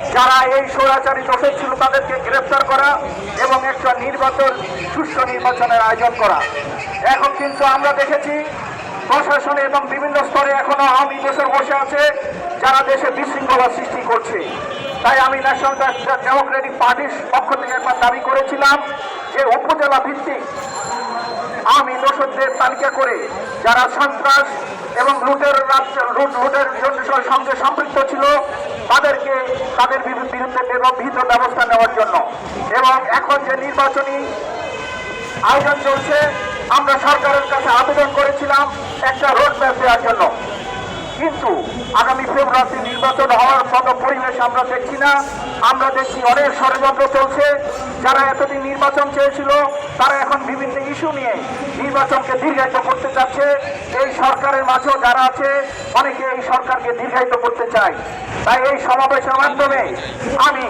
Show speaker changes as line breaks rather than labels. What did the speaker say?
যারা এই স্বৈরাচারী দোষে ছিল তাদেরকে গ্রেফতার করা এবং একটা নির্বাচন, সুষ্ঠু নির্বাচনের আয়োজন করা। এখন কিন্তু আমরা দেখেছি প্রশাসনে এবং বিভিন্ন স্তরে এখনও আওয়ামী দোষর বসে আছে, যারা দেশে বিশৃঙ্খলা সৃষ্টি করছে। তাই আমি ন্যাশনাল ডেমোক্রেটিক পার্টির পক্ষ থেকে একবার দাবি করেছিলাম যে উপজেলা ভিত্তিক আওয়ামী দোষকদের তালিকা করে যারা সন্ত্রাস এবং লুটের লুট লুটের সঙ্গে সম্পৃক্ত ছিল তাদেরকে তাদের বিরু- বিরুদ্ধে বিহিত ব্যবস্থা নেওয়ার জন্য। এবং এখন যে নির্বাচনী আয়োজন চলছে, আমরা সরকারের কাছে আবেদন করেছিলাম একটা রোড ম্যাপ দেওয়ার জন্য। কিন্তু আগামী ফেব্রুয়ারিতে নির্বাচন হওয়ার মতো পরিবেশ আমরা দেখছি না। আমরা দেখছি অনেক ষড়যন্ত্র চলছে। যারা এতদিন নির্বাচন চেয়েছিল, তারা এখন বিভিন্ন ইস্যু নিয়ে নির্বাচনকে দীর্ঘায়িত করতে চাচ্ছে। এই সরকারের মাঝেও যারা আছে, অনেকে এই সরকারকে দীর্ঘায়িত করতে চায়। তাই এই সমাবেশের মাধ্যমে আমি